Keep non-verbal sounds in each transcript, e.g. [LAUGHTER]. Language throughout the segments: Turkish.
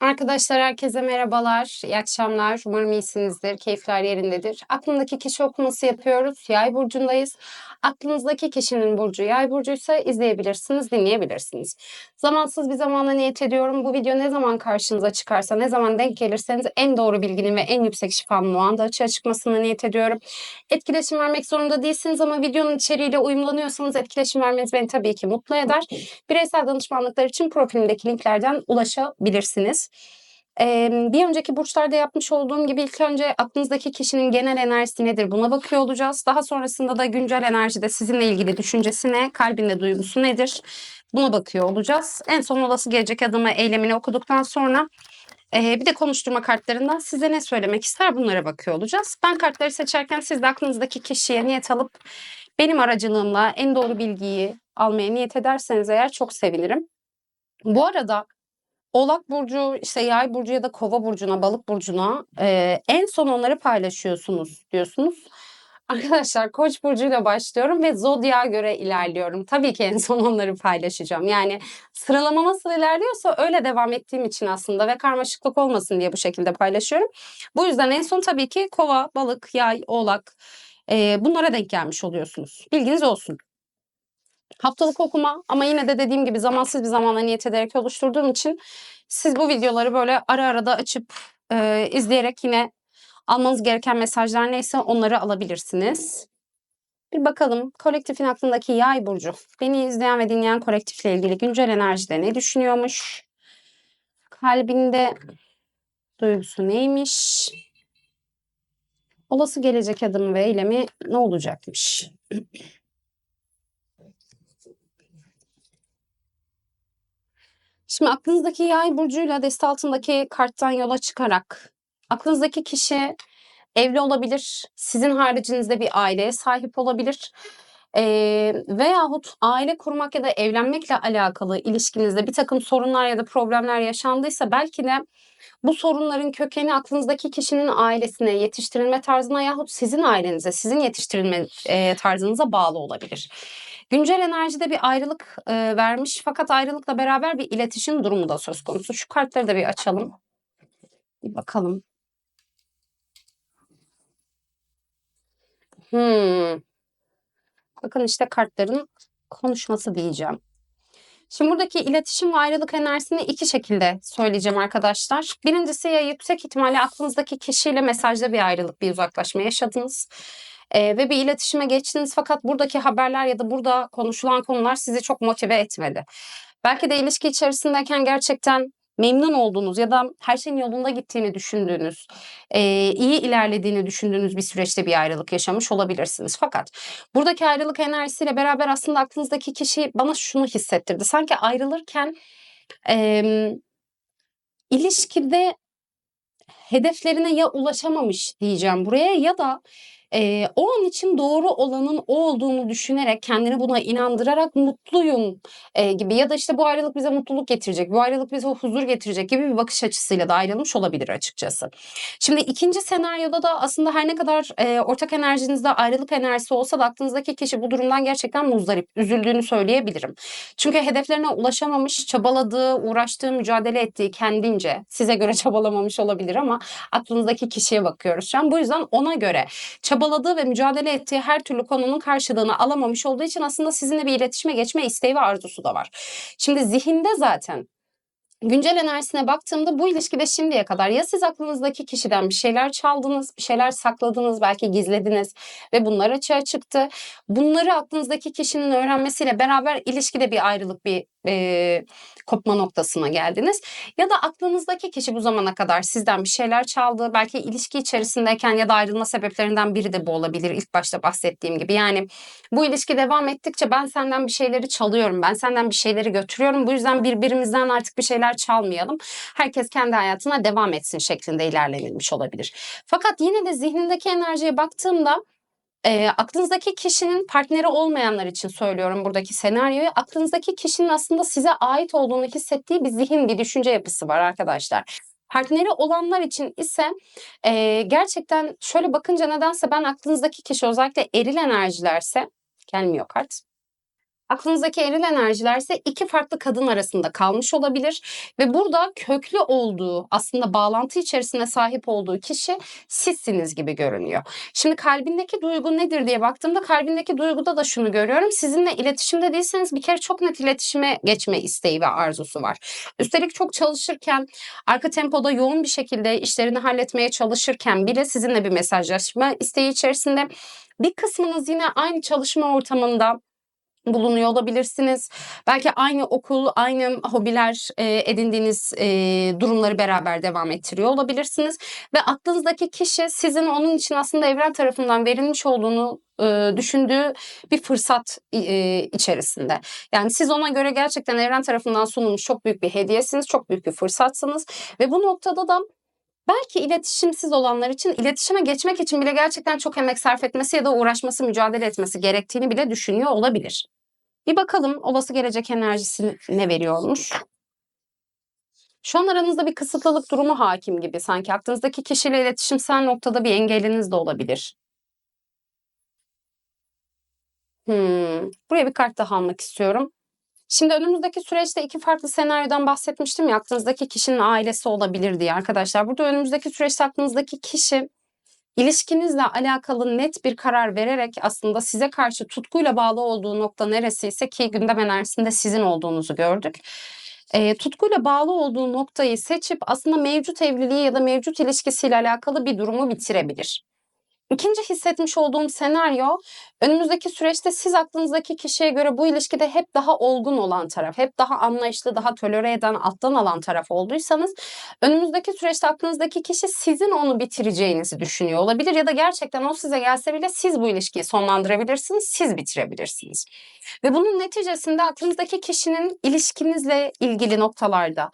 Arkadaşlar herkese merhabalar, iyi akşamlar. Umarım iyisinizdir, keyifler yerindedir. Aklındaki kişi okuması yapıyoruz. Yay burcundayız. Aklınızdaki kişinin burcu yay burcuysa izleyebilirsiniz, dinleyebilirsiniz. Zamansız bir zamana niyet ediyorum. Bu video ne zaman karşınıza çıkarsa, ne zaman denk gelirseniz en doğru bilginin ve en yüksek şifanın o anda açığa çıkmasını niyet ediyorum. Etkileşim vermek zorunda değilsiniz ama videonun içeriğiyle uyumlanıyorsanız etkileşim vermeniz beni tabii ki mutlu eder. Bireysel danışmanlıklar için profilimdeki linklerden ulaşabilirsiniz. Ee, bir önceki burçlarda yapmış olduğum gibi ilk önce aklınızdaki kişinin genel enerjisi nedir buna bakıyor olacağız. Daha sonrasında da güncel enerjide sizinle ilgili düşüncesi ne, kalbinde duygusu nedir buna bakıyor olacağız. En son olası gelecek adımı eylemini okuduktan sonra ee, bir de konuşturma kartlarından size ne söylemek ister bunlara bakıyor olacağız. Ben kartları seçerken siz de aklınızdaki kişiye niyet alıp benim aracılığımla en doğru bilgiyi almaya niyet ederseniz eğer çok sevinirim. Bu arada Oğlak burcu, işte Yay burcu ya da Kova burcuna, Balık burcuna e, en son onları paylaşıyorsunuz diyorsunuz. [LAUGHS] Arkadaşlar Koç burcuyla başlıyorum ve zodya göre ilerliyorum. Tabii ki en son onları paylaşacağım. Yani sıralama nasıl ilerliyorsa öyle devam ettiğim için aslında ve karmaşıklık olmasın diye bu şekilde paylaşıyorum. Bu yüzden en son tabii ki Kova, Balık, Yay, Oğlak e, bunlara denk gelmiş oluyorsunuz. Bilginiz olsun. Haftalık okuma ama yine de dediğim gibi zamansız bir zamana niyet ederek oluşturduğum için siz bu videoları böyle ara ara da açıp e, izleyerek yine almanız gereken mesajlar neyse onları alabilirsiniz. Bir bakalım kolektifin aklındaki yay burcu. Beni izleyen ve dinleyen kolektifle ilgili güncel enerjide ne düşünüyormuş? Kalbinde duygusu neymiş? Olası gelecek adımı ve eylemi ne olacakmış? Şimdi aklınızdaki yay burcuyla deste altındaki karttan yola çıkarak aklınızdaki kişi evli olabilir, sizin haricinizde bir aileye sahip olabilir. Ee, veyahut aile kurmak ya da evlenmekle alakalı ilişkinizde bir takım sorunlar ya da problemler yaşandıysa belki de bu sorunların kökeni aklınızdaki kişinin ailesine, yetiştirilme tarzına yahut sizin ailenize, sizin yetiştirilme e, tarzınıza bağlı olabilir. Güncel enerjide bir ayrılık e, vermiş fakat ayrılıkla beraber bir iletişim durumu da söz konusu. Şu kartları da bir açalım. Bir bakalım. Hmm. Bakın işte kartların konuşması diyeceğim. Şimdi buradaki iletişim ve ayrılık enerjisini iki şekilde söyleyeceğim arkadaşlar. Birincisi ya yüksek ihtimalle aklınızdaki kişiyle mesajda bir ayrılık, bir uzaklaşma yaşadınız. Ee, ve bir iletişime geçtiniz fakat buradaki haberler ya da burada konuşulan konular sizi çok motive etmedi. Belki de ilişki içerisindeyken gerçekten memnun olduğunuz ya da her şeyin yolunda gittiğini düşündüğünüz, e, iyi ilerlediğini düşündüğünüz bir süreçte bir ayrılık yaşamış olabilirsiniz. Fakat buradaki ayrılık enerjisiyle beraber aslında aklınızdaki kişi bana şunu hissettirdi. Sanki ayrılırken e, ilişkide hedeflerine ya ulaşamamış diyeceğim buraya ya da e, o an için doğru olanın o olduğunu düşünerek kendini buna inandırarak mutluyum e, gibi ya da işte bu ayrılık bize mutluluk getirecek, bu ayrılık bize huzur getirecek gibi bir bakış açısıyla da ayrılmış olabilir açıkçası. Şimdi ikinci senaryoda da aslında her ne kadar e, ortak enerjinizde ayrılık enerjisi olsa da aklınızdaki kişi bu durumdan gerçekten muzdarip, üzüldüğünü söyleyebilirim. Çünkü hedeflerine ulaşamamış, çabaladığı, uğraştığı, mücadele ettiği kendince size göre [LAUGHS] çabalamamış olabilir ama aklınızdaki kişiye bakıyoruz şu an. Bu yüzden ona göre çabaladığı çabaladığı ve mücadele ettiği her türlü konunun karşılığını alamamış olduğu için aslında sizinle bir iletişime geçme isteği ve arzusu da var. Şimdi zihinde zaten güncel enerjisine baktığımda bu ilişkide şimdiye kadar ya siz aklınızdaki kişiden bir şeyler çaldınız, bir şeyler sakladınız, belki gizlediniz ve bunlar açığa çıktı. Bunları aklınızdaki kişinin öğrenmesiyle beraber ilişkide bir ayrılık, bir e, kopma noktasına geldiniz. Ya da aklınızdaki kişi bu zamana kadar sizden bir şeyler çaldı. Belki ilişki içerisindeyken ya da ayrılma sebeplerinden biri de bu olabilir. İlk başta bahsettiğim gibi. Yani bu ilişki devam ettikçe ben senden bir şeyleri çalıyorum. Ben senden bir şeyleri götürüyorum. Bu yüzden birbirimizden artık bir şeyler çalmayalım. Herkes kendi hayatına devam etsin şeklinde ilerlenilmiş olabilir. Fakat yine de zihnindeki enerjiye baktığımda e, aklınızdaki kişinin partneri olmayanlar için söylüyorum buradaki senaryoyu. Aklınızdaki kişinin aslında size ait olduğunu hissettiği bir zihin, bir düşünce yapısı var arkadaşlar. Partneri olanlar için ise e, gerçekten şöyle bakınca nedense ben aklınızdaki kişi özellikle eril enerjilerse gelmiyor kart. Aklınızdaki eril enerjiler ise iki farklı kadın arasında kalmış olabilir ve burada köklü olduğu aslında bağlantı içerisinde sahip olduğu kişi sizsiniz gibi görünüyor. Şimdi kalbindeki duygu nedir diye baktığımda kalbindeki duyguda da şunu görüyorum. Sizinle iletişimde değilseniz bir kere çok net iletişime geçme isteği ve arzusu var. Üstelik çok çalışırken arka tempoda yoğun bir şekilde işlerini halletmeye çalışırken bile sizinle bir mesajlaşma isteği içerisinde bir kısmınız yine aynı çalışma ortamında bulunuyor olabilirsiniz. Belki aynı okul, aynı hobiler e, edindiğiniz e, durumları beraber devam ettiriyor olabilirsiniz. Ve aklınızdaki kişi sizin onun için aslında evren tarafından verilmiş olduğunu e, düşündüğü bir fırsat e, içerisinde. Yani siz ona göre gerçekten evren tarafından sunulmuş çok büyük bir hediyesiniz, çok büyük bir fırsatsınız. Ve bu noktada da belki iletişimsiz olanlar için iletişime geçmek için bile gerçekten çok emek sarf etmesi ya da uğraşması, mücadele etmesi gerektiğini bile düşünüyor olabilir. Bir bakalım olası gelecek enerjisi ne veriyormuş. Şu an aranızda bir kısıtlılık durumu hakim gibi sanki. Aklınızdaki kişiyle iletişimsel noktada bir engeliniz de olabilir. Hmm, buraya bir kart daha almak istiyorum. Şimdi önümüzdeki süreçte iki farklı senaryodan bahsetmiştim ya aklınızdaki kişinin ailesi olabilir diye arkadaşlar. Burada önümüzdeki süreçte aklınızdaki kişi ilişkinizle alakalı net bir karar vererek aslında size karşı tutkuyla bağlı olduğu nokta neresiyse ki gündem enerjisinde sizin olduğunuzu gördük. E, tutkuyla bağlı olduğu noktayı seçip aslında mevcut evliliği ya da mevcut ilişkisiyle alakalı bir durumu bitirebilir. İkinci hissetmiş olduğum senaryo önümüzdeki süreçte siz aklınızdaki kişiye göre bu ilişkide hep daha olgun olan taraf, hep daha anlayışlı, daha tolere eden, alttan alan taraf olduysanız önümüzdeki süreçte aklınızdaki kişi sizin onu bitireceğinizi düşünüyor olabilir ya da gerçekten o size gelse bile siz bu ilişkiyi sonlandırabilirsiniz, siz bitirebilirsiniz. Ve bunun neticesinde aklınızdaki kişinin ilişkinizle ilgili noktalarda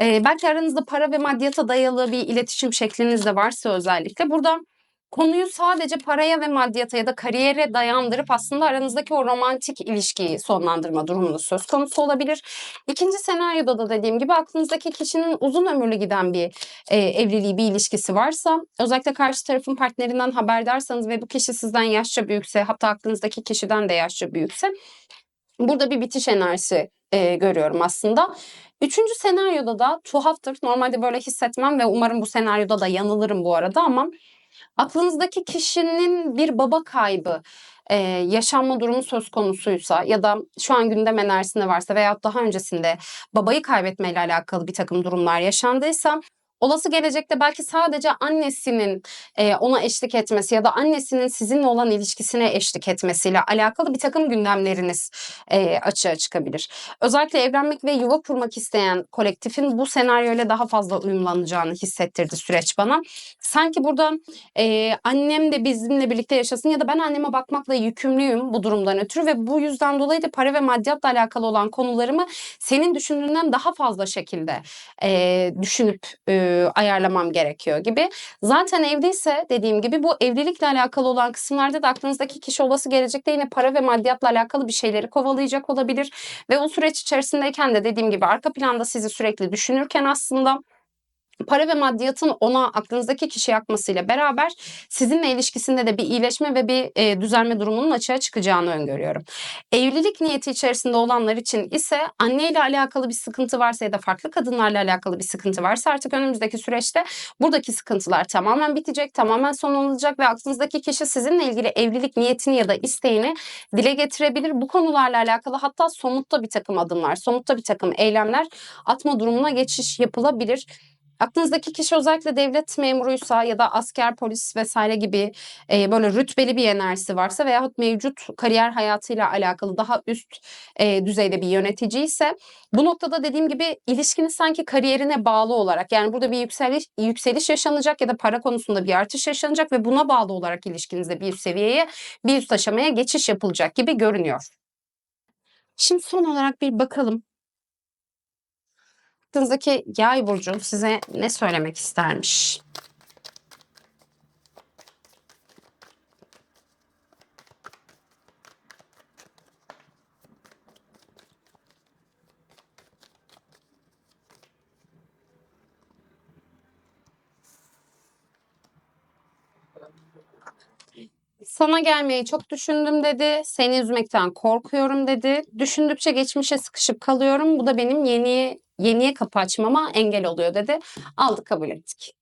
belki aranızda para ve maddiyata dayalı bir iletişim şekliniz de varsa özellikle burada konuyu sadece paraya ve maddiyata ya da kariyere dayandırıp aslında aranızdaki o romantik ilişkiyi sonlandırma durumunuz söz konusu olabilir. İkinci senaryoda da dediğim gibi aklınızdaki kişinin uzun ömürlü giden bir e, evliliği, bir ilişkisi varsa özellikle karşı tarafın partnerinden haberdarsanız ve bu kişi sizden yaşça büyükse hatta aklınızdaki kişiden de yaşça büyükse burada bir bitiş enerjisi e, görüyorum aslında. Üçüncü senaryoda da tuhaftır. Normalde böyle hissetmem ve umarım bu senaryoda da yanılırım bu arada ama aklınızdaki kişinin bir baba kaybı e, yaşanma durumu söz konusuysa ya da şu an gündem enerjisinde varsa veya daha öncesinde babayı kaybetmeyle alakalı bir takım durumlar yaşandıysa olası gelecekte belki sadece annesinin e, ona eşlik etmesi ya da annesinin sizinle olan ilişkisine eşlik etmesiyle alakalı bir takım gündemleriniz e, açığa çıkabilir. Özellikle evlenmek ve yuva kurmak isteyen kolektifin bu senaryoyla daha fazla uyumlanacağını hissettirdi süreç bana. Sanki burada e, annem de bizimle birlikte yaşasın ya da ben anneme bakmakla yükümlüyüm bu durumdan ötürü ve bu yüzden dolayı da para ve maddiyatla alakalı olan konularımı senin düşündüğünden daha fazla şekilde e, düşünüp e, ayarlamam gerekiyor gibi. Zaten evliyse dediğim gibi bu evlilikle alakalı olan kısımlarda da aklınızdaki kişi olası gelecekte yine para ve maddiyatla alakalı bir şeyleri kovalayacak olabilir. Ve o süreç içerisindeyken de dediğim gibi arka planda sizi sürekli düşünürken aslında para ve maddiyatın ona aklınızdaki kişi yakmasıyla beraber sizinle ilişkisinde de bir iyileşme ve bir e, düzelme durumunun açığa çıkacağını öngörüyorum. Evlilik niyeti içerisinde olanlar için ise anneyle alakalı bir sıkıntı varsa ya da farklı kadınlarla alakalı bir sıkıntı varsa artık önümüzdeki süreçte buradaki sıkıntılar tamamen bitecek, tamamen sonlanacak ve aklınızdaki kişi sizinle ilgili evlilik niyetini ya da isteğini dile getirebilir. Bu konularla alakalı hatta somutta bir takım adımlar, somutta bir takım eylemler atma durumuna geçiş yapılabilir. Aklınızdaki kişi özellikle devlet memuruysa ya da asker, polis vesaire gibi e, böyle rütbeli bir enerjisi varsa veyahut mevcut kariyer hayatıyla alakalı daha üst e, düzeyde bir yönetici ise bu noktada dediğim gibi ilişkiniz sanki kariyerine bağlı olarak yani burada bir yükseliş, yükseliş yaşanacak ya da para konusunda bir artış yaşanacak ve buna bağlı olarak ilişkinizde bir seviyeye, bir üst aşamaya geçiş yapılacak gibi görünüyor. Şimdi son olarak bir bakalım Aklınızdaki yay burcu size ne söylemek istermiş? Sana gelmeyi çok düşündüm dedi. Seni üzmekten korkuyorum dedi. Düşündükçe geçmişe sıkışıp kalıyorum. Bu da benim yeni yeniye kapı açmama engel oluyor dedi. Aldık kabul ettik.